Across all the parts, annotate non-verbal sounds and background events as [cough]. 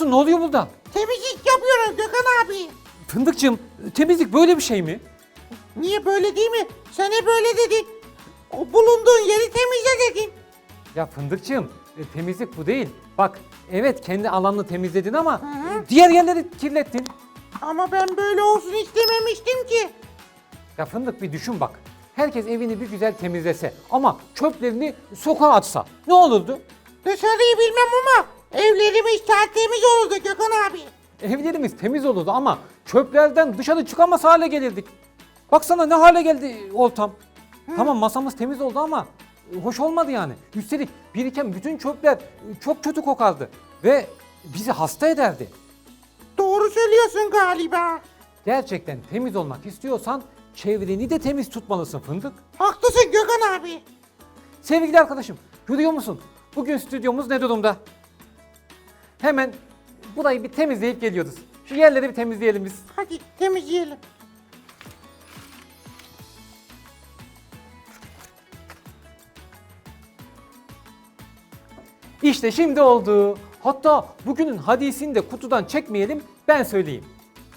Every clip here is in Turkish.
Yapıyorsun? Ne oluyor burada? Temizlik yapıyorum Gökhan abi. Fındıkçım temizlik böyle bir şey mi? Niye böyle değil mi? Sen hep böyle dedin. O bulunduğun yeri temizle dedin. Ya Fındıkçım e, temizlik bu değil. Bak evet kendi alanını temizledin ama e, diğer yerleri kirlettin. Ama ben böyle olsun istememiştim ki. Ya Fındık bir düşün bak. Herkes evini bir güzel temizlese ama çöplerini sokağa atsa ne olurdu? Dışarıyı bilmem ama evlerimiz tertemiz olurdu Gökhan abi. Evlerimiz temiz olurdu ama çöplerden dışarı çıkamaz hale gelirdik. Baksana ne hale geldi ortam. Tamam masamız temiz oldu ama e, hoş olmadı yani. Üstelik biriken bütün çöpler e, çok kötü kokardı ve bizi hasta ederdi. Doğru söylüyorsun galiba. Gerçekten temiz olmak istiyorsan çevreni de temiz tutmalısın fındık. Haklısın Gökhan abi. Sevgili arkadaşım görüyor musun? Bugün stüdyomuz ne durumda? Hemen burayı bir temizleyip geliyoruz. Şu yerleri bir temizleyelim biz. Hadi temizleyelim. İşte şimdi oldu. Hatta bugünün hadisini de kutudan çekmeyelim ben söyleyeyim.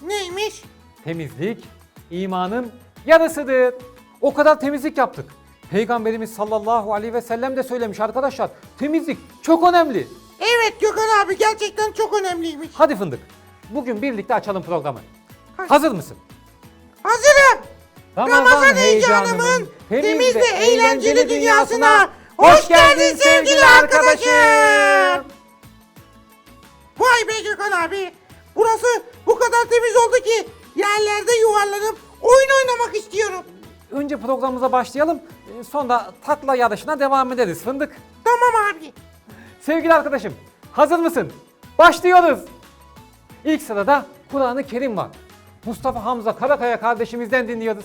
Neymiş? Temizlik imanın yarısıdır. O kadar temizlik yaptık. Peygamberimiz sallallahu aleyhi ve sellem de söylemiş arkadaşlar. Temizlik çok önemli. Evet Gökhan abi gerçekten çok önemliymiş. Hadi fındık. Bugün birlikte açalım programı. Hadi. Hazır mısın? Hazırım. Ramazan heyecanımın temiz ve eğlenceli dünyasına hoş geldin sevgili arkadaşım. Vay be Gökhan abi. Burası bu kadar temiz oldu ki yerlerde yuvarlanıp oyun oynamak istiyorum. Önce programımıza başlayalım. e, Sonra takla yarışına devam ederiz fındık. Tamam abi. Sevgili arkadaşım, hazır mısın? Başlıyoruz. İlk sırada Kur'an-ı Kerim var. Mustafa Hamza Karakaya kardeşimizden dinliyoruz.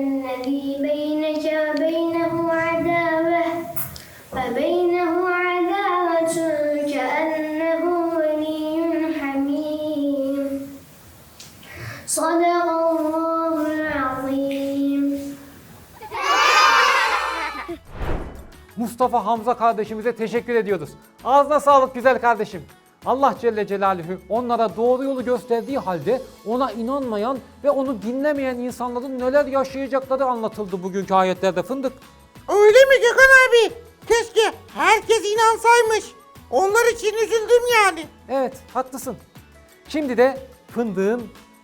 الذي بينك وبينه عداوة فبينه عداوة كأنه ولي حميم صدق الله العظيم Mustafa Hamza kardeşimize teşekkür ediyoruz. Ağzına sağlık güzel kardeşim. Allah Celle Celaluhu onlara doğru yolu gösterdiği halde ona inanmayan ve onu dinlemeyen insanların neler yaşayacakları anlatıldı bugünkü ayetlerde fındık. Öyle mi Gökhan abi? Keşke herkes inansaymış. Onlar için üzüldüm yani. Evet haklısın. Şimdi de fındığın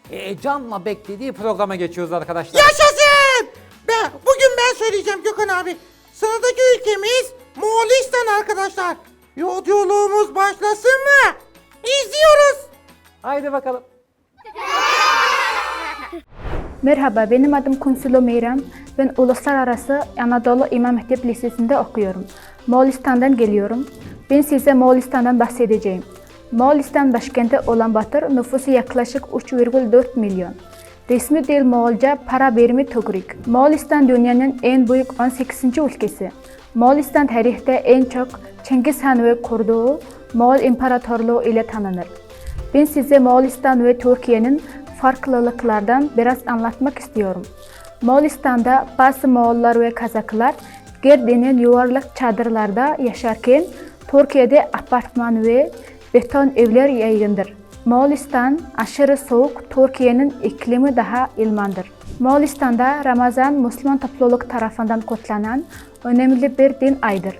heyecanla beklediği programa geçiyoruz arkadaşlar. Yaşasın! Ben, bugün ben söyleyeceğim Gökhan abi. Sıradaki ülkemiz Moğolistan arkadaşlar. Yolculuğumuz başlasın mı? İzliyoruz. Haydi bakalım. [laughs] Merhaba, benim adım Kunsulo Meyram. Ben Uluslararası Anadolu İmam Hatip Lisesi'nde okuyorum. Moğolistan'dan geliyorum. Ben size Moğolistan'dan bahsedeceğim. Moğolistan başkenti olan Batır nüfusu yaklaşık 3,4 milyon. Resmi dil Moğolca para birimi Tugrik. Moğolistan dünyanın en büyük 18. ülkesi. Moğolistan tarihte en çok Cengiz Han ve kurduğu Moğol İmparatorluğu ile tanınır. Ben size Moğolistan ve Türkiye'nin farklılıklardan biraz anlatmak istiyorum. Moğolistan'da bazı Moğollar ve Kazaklar Gerdi'nin yuvarlak çadırlarda yaşarken Türkiye'de apartman ve beton evler yaygındır. Moğolistan aşırı soğuk, Türkiye'nin iklimi daha ilmandır. Moğolistan'da Ramazan Müslüman topluluk tarafından kutlanan önemli bir din aydır.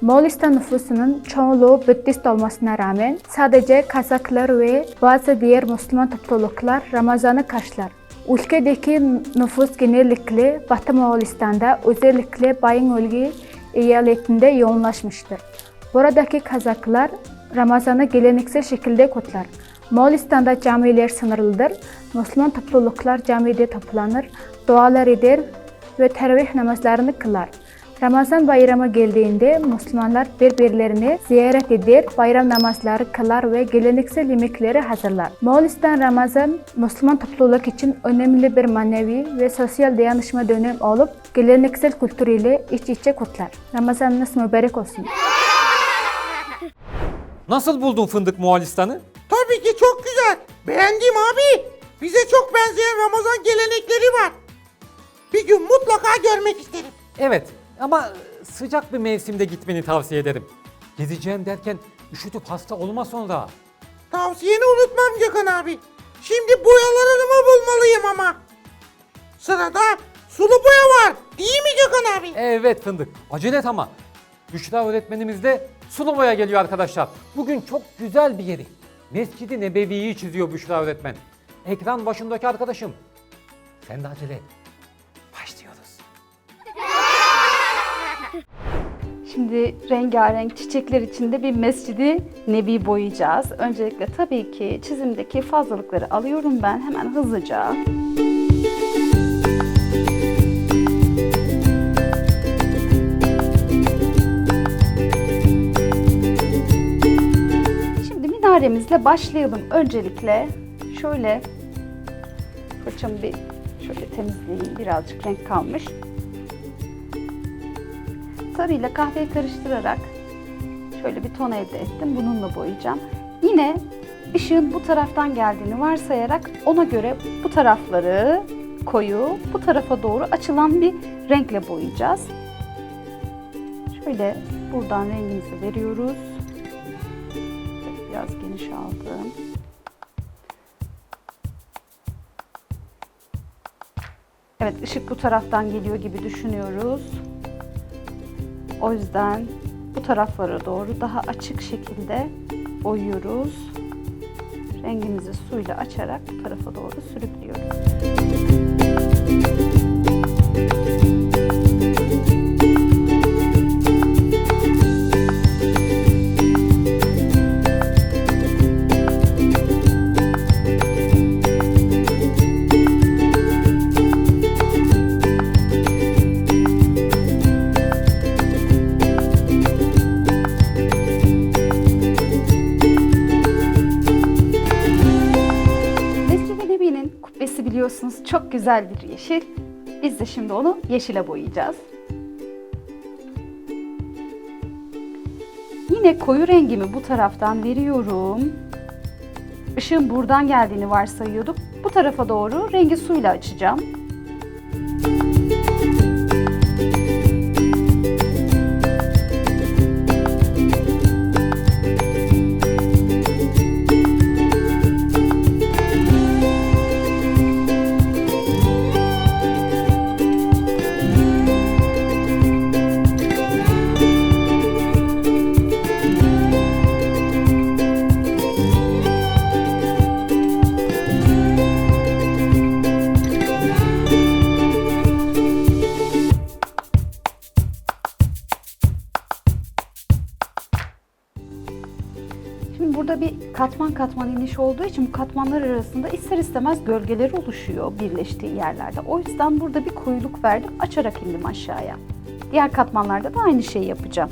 Moğolistan nüfusunun çoğunluğu Budist olmasına rağmen sadece Kazaklar ve bazı diğer Müslüman topluluklar Ramazan'ı karşılar. Ülkedeki nüfus genellikle Batı Moğolistan'da özellikle Bayınölge eyaletinde yoğunlaşmıştır. Buradaki Kazaklar Ramazan'ı geleneksel şekilde kutlar. Moğolistan'da camiler sınırlıdır. Müslüman topluluklar camide toplanır, dualar eder ve teravih namazlarını kılar. Ramazan bayramı geldiğinde Müslümanlar birbirlerini ziyaret eder, bayram namazları kılar ve geleneksel yemekleri hazırlar. Moğolistan Ramazan, Müslüman topluluk için önemli bir manevi ve sosyal dayanışma dönemi olup geleneksel kültürüyle iç içe kutlar. Ramazanınız mübarek olsun. Nasıl buldun fındık Moğolistan'ı? Tabii ki çok güzel. Beğendim abi. Bize çok benzeyen Ramazan gelenekleri var. Bir gün mutlaka görmek isterim. Evet ama sıcak bir mevsimde gitmeni tavsiye ederim. Gezeceğim derken üşütüp hasta olma sonra. Tavsiyeni unutmam Gökhan abi. Şimdi boyalarımı bulmalıyım ama. Sırada sulu boya var. Değil mi Gökhan abi? Evet fındık acele et ama. Büşra öğretmenimiz de sulu boya geliyor arkadaşlar. Bugün çok güzel bir yeri. Mescid-i Nebevi'yi çiziyor Büşra öğretmen. Ekran başındaki arkadaşım. Sen de acele et. Başlıyoruz. [laughs] Şimdi rengarenk çiçekler içinde bir mescidi nebi boyayacağız. Öncelikle tabii ki çizimdeki fazlalıkları alıyorum ben hemen hızlıca. Minaremizle başlayalım. Öncelikle şöyle fırçamı bir şöyle temizleyeyim. Birazcık renk kalmış. Sarıyla kahveyi karıştırarak şöyle bir ton elde ettim. Bununla boyayacağım. Yine ışığın bu taraftan geldiğini varsayarak ona göre bu tarafları koyu, bu tarafa doğru açılan bir renkle boyayacağız. Şöyle buradan rengimizi veriyoruz. Biraz geniş aldım. Evet ışık bu taraftan geliyor gibi düşünüyoruz. O yüzden bu taraflara doğru daha açık şekilde boyuyoruz. Rengimizi suyla açarak bu tarafa doğru sürüklüyoruz. Mescid-i biliyorsunuz çok güzel bir yeşil. Biz de şimdi onu yeşile boyayacağız. Yine koyu rengimi bu taraftan veriyorum. Işığın buradan geldiğini varsayıyorduk. Bu tarafa doğru rengi suyla açacağım. Katman iniş olduğu için bu katmanlar arasında ister istemez gölgeler oluşuyor birleştiği yerlerde. O yüzden burada bir koyuluk verdim. Açarak indim aşağıya. Diğer katmanlarda da aynı şeyi yapacağım.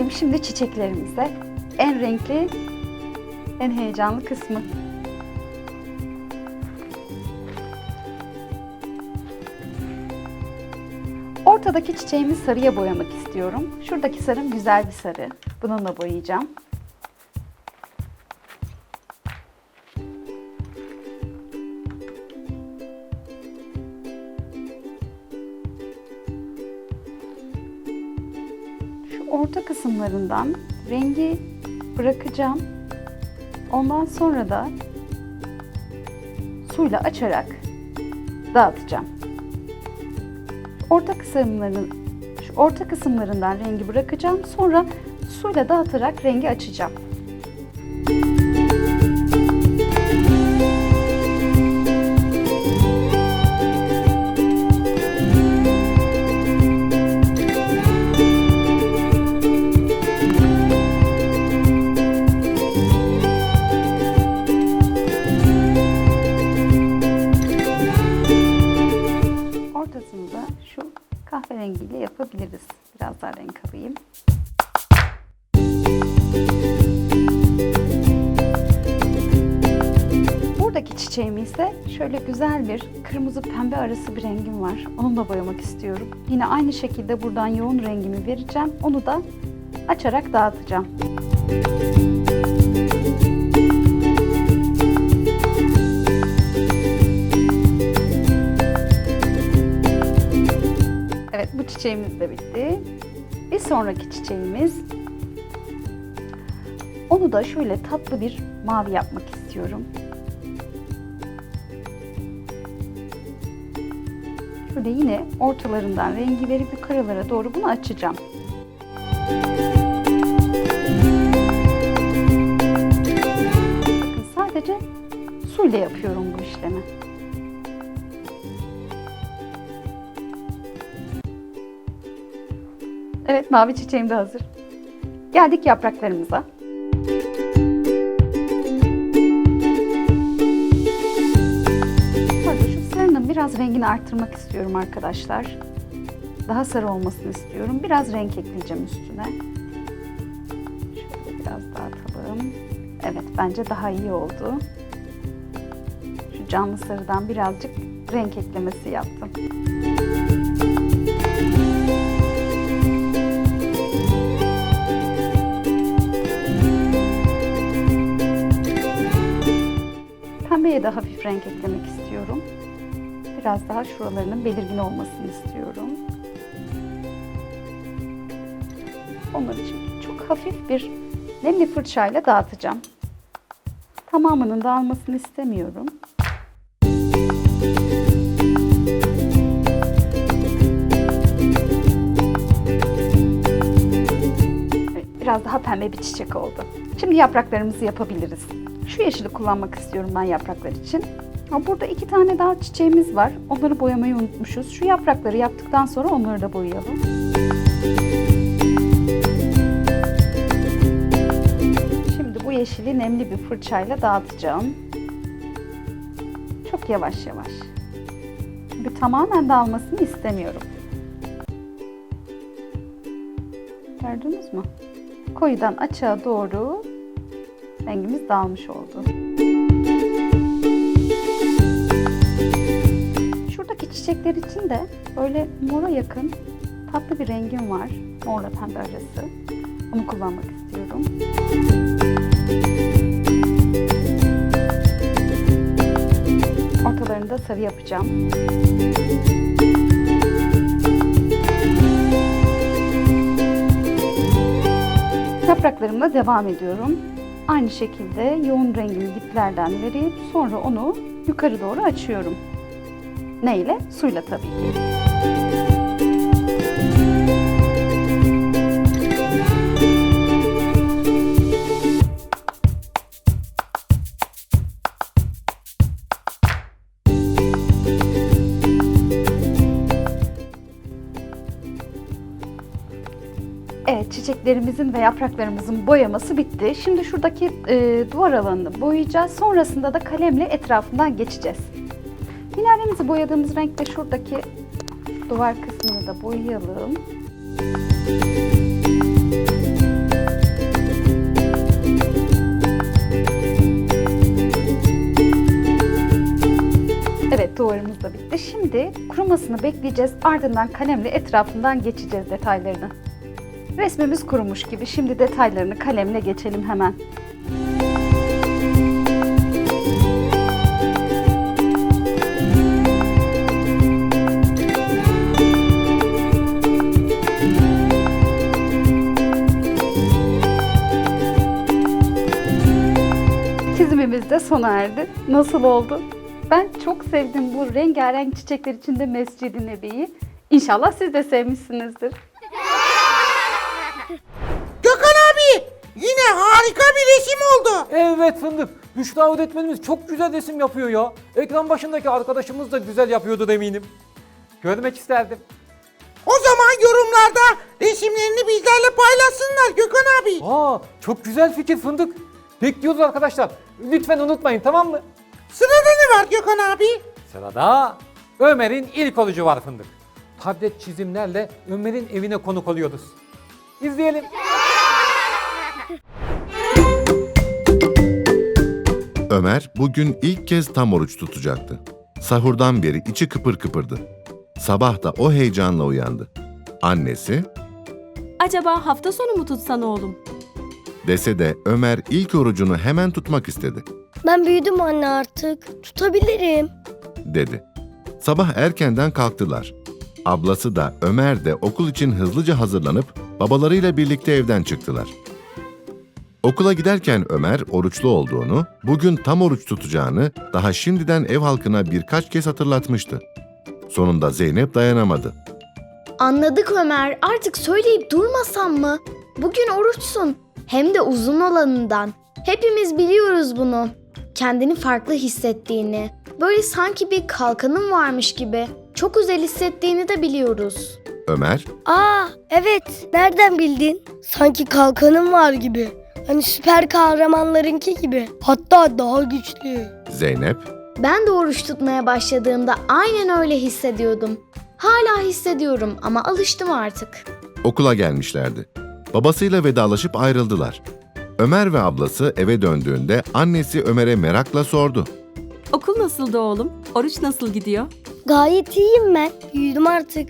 Gelelim şimdi çiçeklerimize. En renkli, en heyecanlı kısmı. Ortadaki çiçeğimi sarıya boyamak istiyorum. Şuradaki sarım güzel bir sarı. Bununla boyayacağım. Kısımlarından rengi bırakacağım. Ondan sonra da suyla açarak dağıtacağım. orta kısımlarının şu orta kısımlarından rengi bırakacağım. Sonra suyla dağıtarak rengi açacağım. Şöyle güzel bir kırmızı pembe arası bir rengim var. Onunla boyamak istiyorum. Yine aynı şekilde buradan yoğun rengimi vereceğim. Onu da açarak dağıtacağım. Evet bu çiçeğimiz de bitti. Bir sonraki çiçeğimiz. Onu da şöyle tatlı bir mavi yapmak istiyorum. Şöyle yine ortalarından rengi verip yukarılara doğru bunu açacağım. Bakın sadece suyla yapıyorum bu işlemi. Evet mavi çiçeğim de hazır. Geldik yapraklarımıza. Biraz rengini arttırmak istiyorum arkadaşlar. Daha sarı olmasını istiyorum. Biraz renk ekleyeceğim üstüne. Şöyle biraz dağıtalım. Evet bence daha iyi oldu. Şu canlı sarıdan birazcık renk eklemesi yaptım. Pembeye de hafif renk eklemek istiyorum. Biraz daha şuralarının belirgin olmasını istiyorum. Onlar için çok hafif bir nemli fırçayla dağıtacağım. Tamamının dağılmasını istemiyorum. Biraz daha pembe bir çiçek oldu. Şimdi yapraklarımızı yapabiliriz. Şu yeşili kullanmak istiyorum ben yapraklar için. Burada iki tane daha çiçeğimiz var. Onları boyamayı unutmuşuz. Şu yaprakları yaptıktan sonra onları da boyayalım. Şimdi bu yeşili nemli bir fırçayla dağıtacağım. Çok yavaş yavaş. Çünkü tamamen dağılmasını istemiyorum. Gördünüz mü? Koyudan açığa doğru rengimiz dağılmış oldu. Şuradaki çiçekler için de böyle mora yakın tatlı bir rengim var. Morla pembe arası. Onu kullanmak istiyorum. Ortalarını da sarı yapacağım. Yapraklarımla devam ediyorum. Aynı şekilde yoğun rengimi diplerden verip sonra onu yukarı doğru açıyorum. Neyle? Suyla tabii ki. Evet çiçeklerimizin ve yapraklarımızın boyaması bitti. Şimdi şuradaki e, duvar alanını boyayacağız. Sonrasında da kalemle etrafından geçeceğiz. Minaremizi boyadığımız renkle şuradaki duvar kısmını da boyayalım. Evet duvarımız da bitti. Şimdi kurumasını bekleyeceğiz. Ardından kalemle etrafından geçeceğiz detaylarını. Resmimiz kurumuş gibi. Şimdi detaylarını kalemle geçelim hemen. De sona erdi. Nasıl oldu? Ben çok sevdim bu rengarenk çiçekler içinde Mescid-i Nebi'yi. İnşallah siz de sevmişsinizdir. [laughs] Gökhan abi yine harika bir resim oldu. Evet fındık. Büşra öğretmenimiz çok güzel resim yapıyor ya. Ekran başındaki arkadaşımız da güzel yapıyordu eminim. Görmek isterdim. O zaman yorumlarda resimlerini bizlerle paylaşsınlar Gökhan abi. Aa çok güzel fikir fındık. Bekliyoruz arkadaşlar. Lütfen unutmayın tamam mı? Sırada ne var Gökhan abi? Sırada Ömer'in ilk olucu var fındık. Tablet çizimlerle Ömer'in evine konuk oluyoruz. İzleyelim. Ömer bugün ilk kez tam oruç tutacaktı. Sahurdan beri içi kıpır kıpırdı. Sabah da o heyecanla uyandı. Annesi Acaba hafta sonu mu tutsan oğlum? Dese de Ömer ilk orucunu hemen tutmak istedi, Ben büyüdüm anne artık. Tutabilirim. dedi. Sabah erkenden kalktılar. Ablası da Ömer de okul için hızlıca hazırlanıp babalarıyla birlikte evden çıktılar. Okula giderken Ömer oruçlu olduğunu, bugün tam oruç tutacağını daha şimdiden ev halkına birkaç kez hatırlatmıştı. Sonunda Zeynep dayanamadı. Anladık Ömer. Artık söyleyip durmasam mı? Bugün oruçsun. Hem de uzun olanından. Hepimiz biliyoruz bunu. Kendini farklı hissettiğini. Böyle sanki bir kalkanın varmış gibi. Çok özel hissettiğini de biliyoruz. Ömer, Aa evet. Nereden bildin? Sanki kalkanım var gibi. Hani süper kahramanlarınki gibi. Hatta daha güçlü. Zeynep, Ben de oruç tutmaya başladığımda aynen öyle hissediyordum. Hala hissediyorum ama alıştım artık. okula gelmişlerdi. Babasıyla vedalaşıp ayrıldılar. Ömer ve ablası eve döndüğünde annesi Ömer'e merakla sordu. Okul nasıldı oğlum? Oruç nasıl gidiyor? Gayet iyiyim ben. Büyüdüm artık.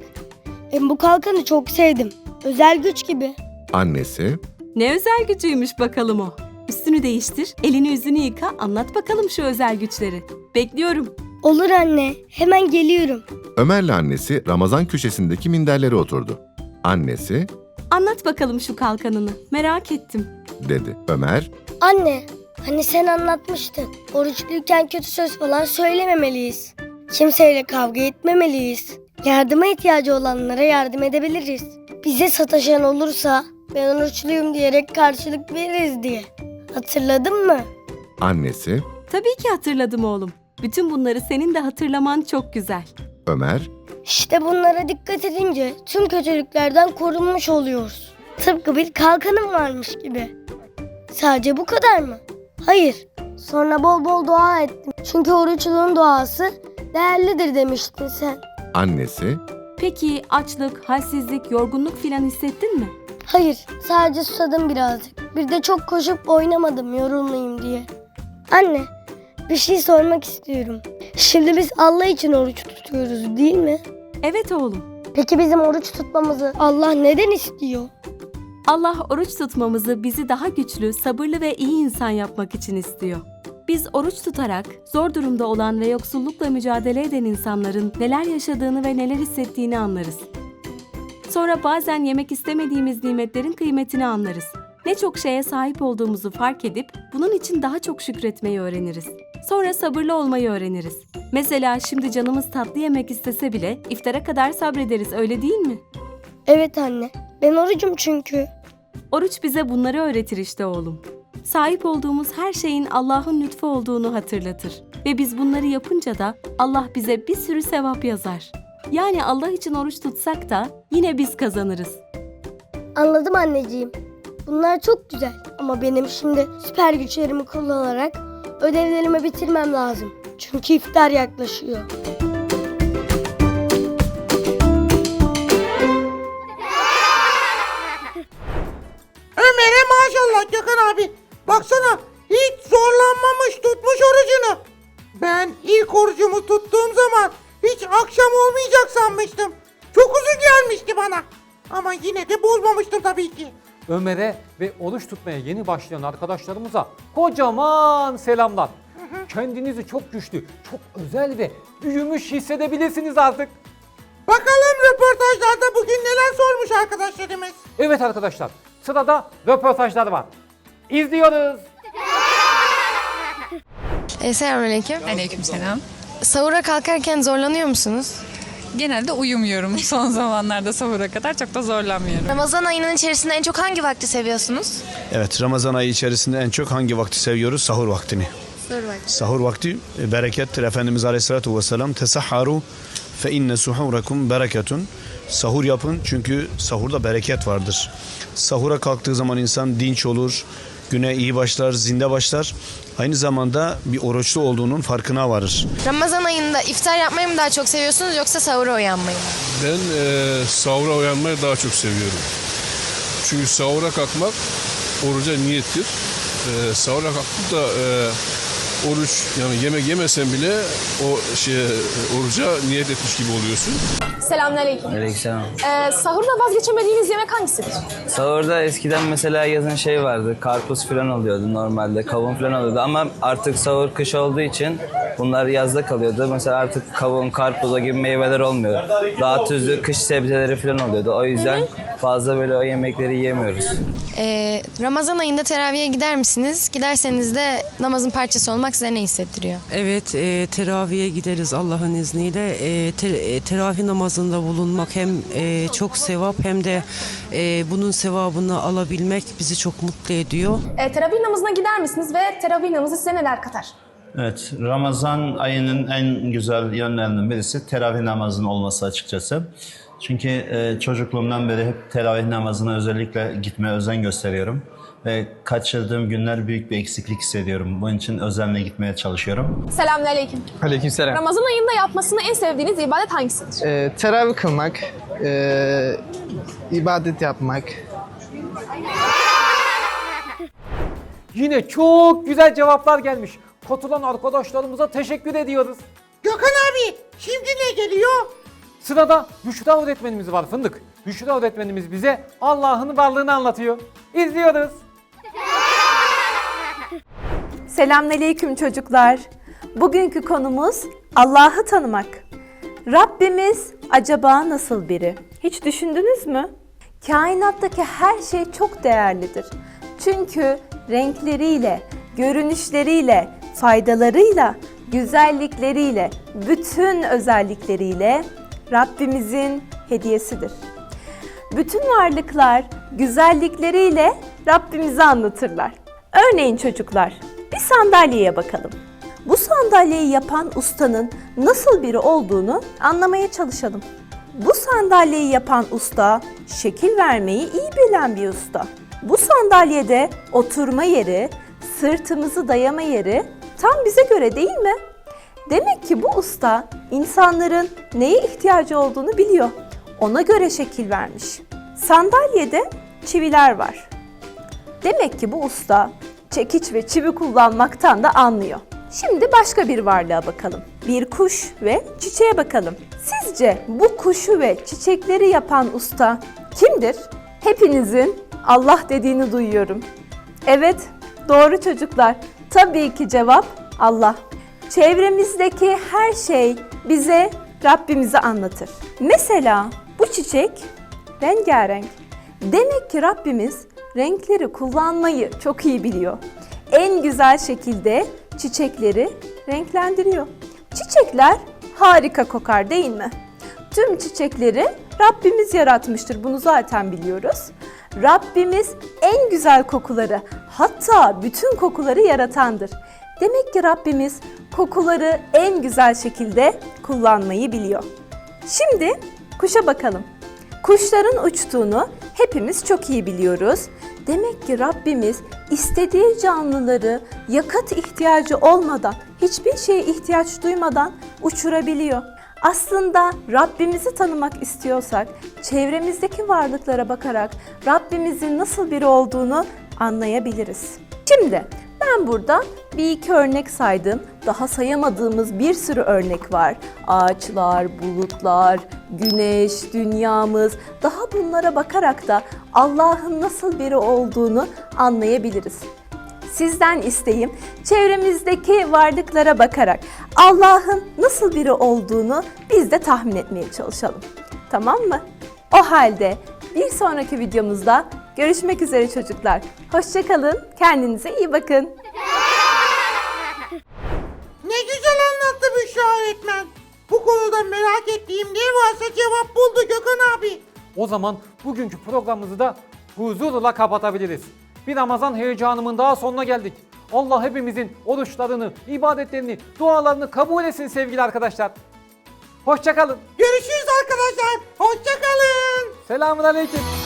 Hem bu kalkanı çok sevdim. Özel güç gibi. Annesi, Ne özel gücüymüş bakalım o. Üstünü değiştir, elini yüzünü yıka, anlat bakalım şu özel güçleri. Bekliyorum. Olur anne. Hemen geliyorum. Ömer'le annesi Ramazan köşesindeki minderlere oturdu. Annesi, Anlat bakalım şu kalkanını. Merak ettim. dedi. Ömer, Anne, hani sen anlatmıştın. Oruçluyken kötü söz falan söylememeliyiz. Kimseyle kavga etmemeliyiz. Yardıma ihtiyacı olanlara yardım edebiliriz. Bize sataşan olursa ben oruçluyum diyerek karşılık veririz diye. Hatırladın mı? annesi, Tabii ki hatırladım oğlum. Bütün bunları senin de hatırlaman çok güzel. Ömer, İşte bunlara dikkat edince tüm kötülüklerden korunmuş oluyoruz. Tıpkı bir kalkanım varmış gibi. Sadece bu kadar mı? Hayır. Sonra bol bol dua ettim. Çünkü oruçluğun duası değerlidir demiştin sen. annesi, Peki açlık, halsizlik, yorgunluk filan hissettin mi? Hayır, sadece susadım birazcık. Bir de çok koşup oynamadım yorulmayayım diye. Anne, bir şey sormak istiyorum. Şimdi biz Allah için oruç tutuyoruz değil mi? Evet oğlum. Peki bizim oruç tutmamızı Allah neden istiyor? Allah oruç tutmamızı bizi daha güçlü, sabırlı ve iyi insan yapmak için istiyor. Biz oruç tutarak zor durumda olan ve yoksullukla mücadele eden insanların neler yaşadığını ve neler hissettiğini anlarız. Sonra bazen yemek istemediğimiz nimetlerin kıymetini anlarız. Ne çok şeye sahip olduğumuzu fark edip bunun için daha çok şükretmeyi öğreniriz. Sonra sabırlı olmayı öğreniriz. Mesela şimdi canımız tatlı yemek istese bile iftara kadar sabrederiz öyle değil mi? Evet anne, ben orucum çünkü. Oruç bize bunları öğretir işte oğlum. Sahip olduğumuz her şeyin Allah'ın lütfu olduğunu hatırlatır. Ve biz bunları yapınca da Allah bize bir sürü sevap yazar. Yani Allah için oruç tutsak da yine biz kazanırız. Anladım anneciğim. Bunlar çok güzel ama benim şimdi süper güçlerimi kullanarak ödevlerimi bitirmem lazım. Çünkü iftar yaklaşıyor. Ömer'e ve oruç tutmaya yeni başlayan arkadaşlarımıza kocaman selamlar. Kendinizi çok güçlü, çok özel ve büyümüş hissedebilirsiniz artık. Bakalım röportajlarda bugün neler sormuş arkadaşlarımız. Evet arkadaşlar, sırada röportajlar var. İzliyoruz. E, Selamünaleyküm. Aleykümselam. Sahura kalkarken zorlanıyor musunuz? Genelde uyumuyorum [laughs] son zamanlarda sahura kadar. Çok da zorlanmıyorum. Ramazan ayının içerisinde en çok hangi vakti seviyorsunuz? Evet Ramazan ayı içerisinde en çok hangi vakti seviyoruz? Sahur vaktini. Sahur vakti. Sahur vakti e, berekettir. Efendimiz Aleyhisselatü Vesselam tesahharu fe inne suhurakum bereketun. Sahur yapın çünkü sahurda bereket vardır. Sahura kalktığı zaman insan dinç olur, güne iyi başlar, zinde başlar. Aynı zamanda bir oruçlu olduğunun farkına varır. Ramazan ayında iftar yapmayı mı daha çok seviyorsunuz yoksa sahura uyanmayı mı? Ben e, sahura uyanmayı daha çok seviyorum. Çünkü sahura kalkmak oruca niyettir. E, sahura kalkıp da e, oruç yani yemek yemesen bile o şey oruca niyet etmiş gibi oluyorsun. Selamünaleyküm. Aleykümselam. Ee, sahurda vazgeçemediğiniz yemek hangisidir? Sahurda eskiden mesela yazın şey vardı. Karpuz falan oluyordu normalde. Kavun falan oluyordu ama artık sahur kış olduğu için bunlar yazda kalıyordu. Mesela artık kavun, karpuz o gibi meyveler olmuyor. Daha tuzlu kış sebzeleri falan oluyordu. O yüzden fazla böyle o yemekleri yiyemiyoruz. Ee, Ramazan ayında teraviye gider misiniz? Giderseniz de namazın parçası olmak size ne hissettiriyor? Evet, e, teraviye gideriz Allah'ın izniyle. E, te- e, teravih namazında bulunmak hem e, çok sevap hem de e, bunun sevabını alabilmek bizi çok mutlu ediyor. Ee, teravih namazına gider misiniz ve teravih namazı size neler katar? Evet, Ramazan ayının en güzel yönlerinden birisi teravih namazının olması açıkçası. Çünkü e, çocukluğumdan beri hep teravih namazına özellikle gitmeye özen gösteriyorum. Ve kaçırdığım günler büyük bir eksiklik hissediyorum. Bunun için özenle gitmeye çalışıyorum. Selamünaleyküm. Aleykümselam. Ramazan ayında yapmasını en sevdiğiniz ibadet hangisidir? E, teravih kılmak, e, ibadet yapmak. Yine çok güzel cevaplar gelmiş. Katılan arkadaşlarımıza teşekkür ediyoruz. Gökhan abi, şimdi ne geliyor? Sırada Büşra öğretmenimiz var Fındık. Büşra öğretmenimiz bize Allah'ın varlığını anlatıyor. İzliyoruz. Selamünaleyküm çocuklar. Bugünkü konumuz Allah'ı tanımak. Rabbimiz acaba nasıl biri? Hiç düşündünüz mü? Kainattaki her şey çok değerlidir. Çünkü renkleriyle, görünüşleriyle, faydalarıyla, güzellikleriyle, bütün özellikleriyle Rabbimizin hediyesidir. Bütün varlıklar güzellikleriyle Rabbimizi anlatırlar. Örneğin çocuklar, bir sandalyeye bakalım. Bu sandalyeyi yapan ustanın nasıl biri olduğunu anlamaya çalışalım. Bu sandalyeyi yapan usta, şekil vermeyi iyi bilen bir usta. Bu sandalyede oturma yeri, sırtımızı dayama yeri tam bize göre değil mi? Demek ki bu usta insanların neye ihtiyacı olduğunu biliyor. Ona göre şekil vermiş. Sandalyede çiviler var. Demek ki bu usta çekiç ve çivi kullanmaktan da anlıyor. Şimdi başka bir varlığa bakalım. Bir kuş ve çiçeğe bakalım. Sizce bu kuşu ve çiçekleri yapan usta kimdir? Hepinizin Allah dediğini duyuyorum. Evet, doğru çocuklar. Tabii ki cevap Allah. Çevremizdeki her şey bize Rabbimizi anlatır. Mesela bu çiçek rengarenk. Demek ki Rabbimiz renkleri kullanmayı çok iyi biliyor. En güzel şekilde çiçekleri renklendiriyor. Çiçekler harika kokar değil mi? Tüm çiçekleri Rabbimiz yaratmıştır. Bunu zaten biliyoruz. Rabbimiz en güzel kokuları, hatta bütün kokuları yaratandır. Demek ki Rabbimiz kokuları en güzel şekilde kullanmayı biliyor. Şimdi kuşa bakalım. Kuşların uçtuğunu hepimiz çok iyi biliyoruz. Demek ki Rabbimiz istediği canlıları yakıt ihtiyacı olmadan, hiçbir şeye ihtiyaç duymadan uçurabiliyor. Aslında Rabbimizi tanımak istiyorsak çevremizdeki varlıklara bakarak Rabbimizin nasıl biri olduğunu anlayabiliriz. Şimdi ben burada bir iki örnek saydım. Daha sayamadığımız bir sürü örnek var. Ağaçlar, bulutlar, güneş, dünyamız. Daha bunlara bakarak da Allah'ın nasıl biri olduğunu anlayabiliriz. Sizden isteğim çevremizdeki varlıklara bakarak Allah'ın nasıl biri olduğunu biz de tahmin etmeye çalışalım. Tamam mı? O halde bir sonraki videomuzda görüşmek üzere çocuklar. Hoşçakalın, kendinize iyi bakın. Ne güzel anlattı Büşra öğretmen. Bu konuda merak merak ettiğim ne varsa cevap buldu Gökhan abi. O zaman bugünkü programımızı da huzurla kapatabiliriz. Bir Ramazan heyecanımın daha sonuna geldik. Allah hepimizin oruçlarını, ibadetlerini, dualarını kabul etsin sevgili arkadaşlar. Hoşçakalın. Görüşürüz arkadaşlar. Hoşçakalın. Selamun Aleyküm.